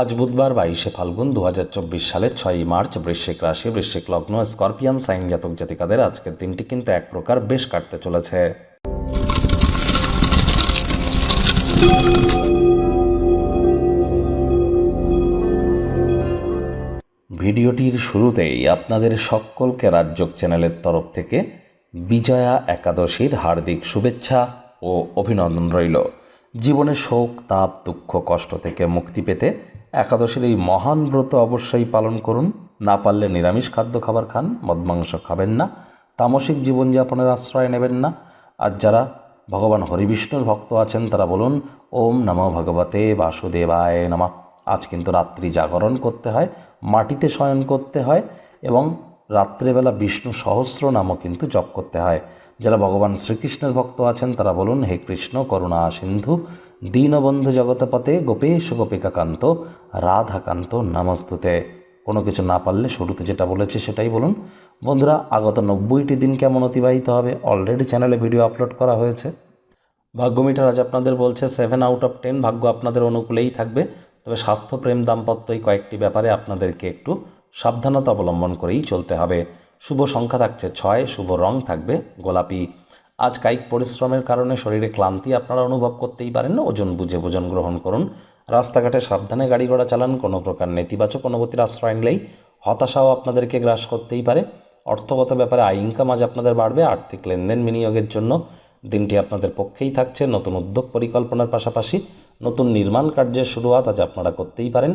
আজ বুধবার বাইশে ফাল্গুন দু সালের ছয়ই মার্চ বৃশ্চিক রাশি, বৃশ্চিক লগ্ন, স্করপিয়ান, সাইন জাতক জাতিকাদের আজকের দিনটি কিন্তু এক প্রকার বেশ কাটতে চলেছে। ভিডিওটির শুরুতেই আপনাদের সকলকে রাজ্যক চ্যানেলের তরফ থেকে বিজয়া একাদশীর হার্দিক শুভেচ্ছা ও অভিনন্দন রইল। জীবনে শোক, তাপ, দুঃখ, কষ্ট থেকে মুক্তি পেতে একাদশীর এই মহান ব্রত অবশ্যই পালন করুন। না পারলে নিরামিষ খাদ্য খাবার খান, মদমাংস খাবেন না, তামসিক জীবনযাপনের আশ্রয় নেবেন না। আর যারা ভগবান হরিবিষ্ণুর ভক্ত আছেন, তারা বলুন, ওম নম ভগবতে বাসুদেবায় নমা। আজ কিন্তু রাত্রি জাগরণ করতে হয়, মাটিতে শয়ন করতে হয় এবং রাত্রেবেলা বিষ্ণু সহস্র নামও কিন্তু জপ করতে হয়। যারা ভগবান শ্রীকৃষ্ণের ভক্ত আছেন, তারা বলুন, হে কৃষ্ণ, করুণা সিন্ধু, দীনবন্ধু জগতপতে গোপেশ গোপিকাকান্ত, রাধাকান্ত নমস্তুতে। কোনো কিছু না পারলে শুরুতে যেটা বলেছে সেটাই বলুন। বন্ধুরা, আগত নব্বইটি দিন কেমন অতিবাহিত হবে? অলরেডি চ্যানেলে ভিডিও আপলোড করা হয়েছে। ভাগ্য মিটার আজ আপনাদের বলছে সেভেন আউট অফ টেন ভাগ্য আপনাদের অনুকূলেই থাকবে। তবে স্বাস্থ্য, প্রেম, দাম্পত্য এই কয়েকটি ব্যাপারে আপনাদেরকে একটু সাবধানতা অবলম্বন করেই চলতে হবে। শুভ সংখ্যা থাকছে ছয়, শুভ রং থাকবে গোলাপি। আজ কায়িক পরিশ্রমের কারণে শরীরে ক্লান্তি আপনারা অনুভব করতেই পারেন ওজন বুঝে ভোজন গ্রহণ করুন। রাস্তাঘাটে সাবধানে গাড়ি ঘোড়া চালান, কোনো প্রকার নেতিবাচক অনুভূতির আশ্রয় নিলেই হতাশাও আপনাদেরকে গ্রাস করতেই পারে। অর্থগত ব্যাপারে আয় ইনকাম আজ আপনাদের বাড়বে। আর্থিক লেনদেন বিনিয়োগের জন্য দিনটি আপনাদের পক্ষেই থাকছে। নতুন উদ্যোগ পরিকল্পনার পাশাপাশি নতুন নির্মাণ কার্যের শুরুয়াত আজ আপনারা করতেই পারেন।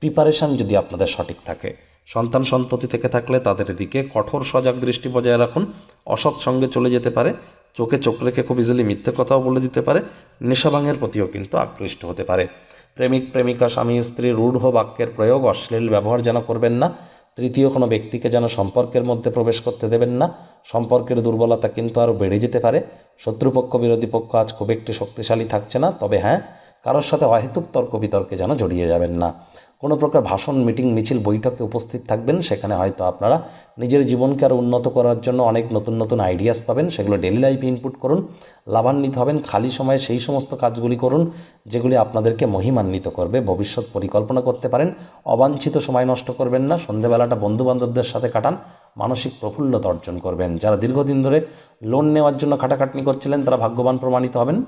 প্রিপারেশান যদি আপনাদের সঠিক থাকে। সন্তান সন্ততি থেকে থাকলে তাদের দিকে কঠোর সজাগ দৃষ্টি বজায় রাখুন। অসৎ সঙ্গে চলে যেতে পারে। চোখে চোখ রেখে খুব ইজিলি মিথ্যে কথাও বলে দিতে পারে। নেশাভাঙের প্রতিও কিন্তু আকৃষ্ট হতে পারে। প্রেমিক, প্রেমিকা, স্বামী, স্ত্রী, রূঢ় বাক্যের প্রয়োগ, অশ্লীল ব্যবহার যেন করবেন না। তৃতীয় কোনো ব্যক্তিকে যেন সম্পর্কের মধ্যে প্রবেশ করতে দেবেন না। সম্পর্কের দুর্বলতা কিন্তু আরও বেড়ে যেতে পারে। শত্রুপক্ষ, বিরোধী পক্ষ আজ খুব একটি শক্তিশালী থাকছে না। তবে হ্যাঁ কারোর সাথে অহেতুক তর্ক বিতর্কে যেন জড়িয়ে যাবেন না। কোনো প্রকার ভাষণ, মিটিং, মিছিল, বৈঠকে উপস্থিত থাকবেন। সেখানে হয়তো আপনারা নিজের জীবনকে আরও উন্নত করার জন্য অনেক নতুন নতুন আইডিয়াস পাবেন। সেগুলো ডেলি লাইফে ইনপুট করুন, লাভান্বিত হবেন, খালি সময়ে সেই সমস্ত কাজগুলি করুন, যেগুলি আপনাদেরকে মহিমান্বিত করবে, ভবিষ্যৎ পরিকল্পনা করতে পারেন। অবাঞ্ছিত সময় নষ্ট করবেন না, সন্ধেবেলাটা বন্ধুবান্ধবদের সাথে কাটান, মানসিক প্রফুল্লতা অর্জন করবেন। যারা দীর্ঘদিন ধরে লোন নেওয়ার জন্য খাটাখাটনি করছিলেন, তারা ভাগ্যবান প্রমাণিত হবেন।